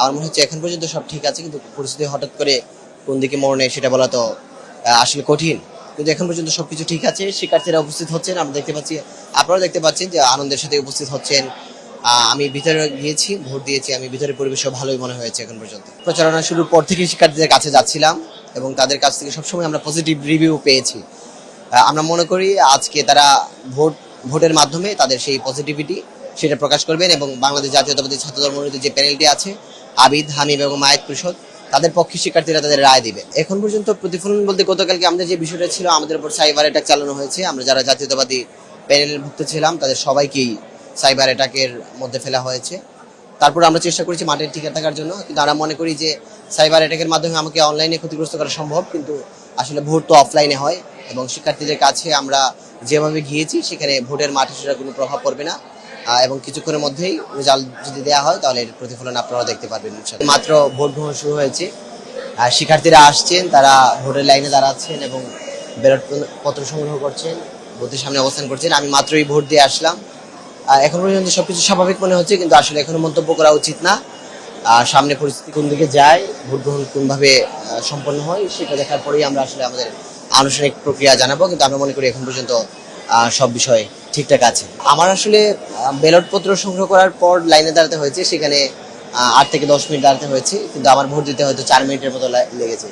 আমার মনে হচ্ছে এখন পর্যন্ত সব ঠিক আছে, কিন্তু পরিস্থিতি হঠাৎ করে কোন দিকে মোড় নেয় সেটা বলা তো আসলে কঠিন। কিন্তু এখন পর্যন্ত সবকিছু ঠিক আছে, শিক্ষার্থীরা উপস্থিত হচ্ছেন, আমরা দেখতে পাচ্ছি, আপনারাও দেখতে পাচ্ছেন যে আনন্দের সাথে উপস্থিত হচ্ছেন। আমি ভিতরে গিয়েছি, ভোট দিয়েছি, আমি ভিতরে পরিবেশও ভালোই মনে হয়েছে এখন পর্যন্ত। প্রচারণা শুরুর পর থেকে শিক্ষার্থীদের কাছে যাচ্ছিলাম এবং তাদের কাছ থেকে সবসময় আমরা পজিটিভ রিভিউ পেয়েছি। আমরা মনে করি আজকে তারা ভোট, ভোটের মাধ্যমে তাদের সেই পজিটিভিটি সেটা প্রকাশ করবেন এবং বাংলাদেশ জাতীয়তাবাদী ছাত্রদল মনোনীত যে প্যানেলটি আছে আবিদ হানিফ এবং মায়ের পরিষদ, তাদের পক্ষে শিক্ষার্থীরা তাদের রায় দিবে। এখন পর্যন্ত প্রতিফলন বলতে গতকালকে আমাদের যে বিষয়টা ছিল, আমাদের উপর সাইবার অ্যাটাক চালানো হয়েছে। আমরা যারা জাতীয়তাবাদী প্যানেলের ভুক্ত ছিলাম, তাদের সবাইকেই সাইবার অ্যাটাকের মধ্যে ফেলা হয়েছে। তারপর আমরা চেষ্টা করেছি মাঠে টিকে থাকার জন্য। কিন্তু আমরা মনে করি যে সাইবার অ্যাটাকের মাধ্যমে আমাকে অনলাইনে ক্ষতিগ্রস্ত করা সম্ভব, কিন্তু আসলে ভোট তো অফলাইনে হয় এবং শিক্ষার্থীদের কাছে আমরা যেভাবে গিয়েছি, সেখানে ভোটের মাঠে সেটা কোনো প্রভাব পড়বে না। এবং কিছুক্ষণের মধ্যেই রেজাল্ট যদি দেওয়া হয়, তাহলে এর প্রতিফলন আপনারা দেখতে পারবেন মাত্র ভোট গ্রহণ শুরু হয়েছে। শিক্ষার্থীরা আসছেন, তারা ভোটের লাইনে দাঁড়াচ্ছেন এবং ব্যালট পত্র সংগ্রহ করছেন ভোটের সামনে অবস্থান করছেন। আমি মাত্রই ভোট দিয়ে আসলাম। এখন পর্যন্ত সবকিছু স্বাভাবিক মনে হচ্ছে, কিন্তু আসলে এখনও মন্তব্য করা উচিত না। আর সামনে পরিস্থিতি কোন দিকে যায়, ভোট গ্রহণ কোনভাবে সম্পন্ন হয়, সেটা দেখার পরেই আমরা আসলে আমাদের আনুষ্ঠানিক প্রক্রিয়া জানাব। কিন্তু আমরা মনে করি এখন পর্যন্ত সব বিষয়ে ঠিকঠাক আছে। আমার আসলে ব্যালট পত্র সংগ্রহ করার পর লাইনে দাঁড়াতে হয়েছে, সেখানে আট থেকে দশ মিনিট দাঁড়াতে হয়েছে, কিন্তু আমার ভোট দিতে হয়তো চার মিনিটের মতো লেগেছে।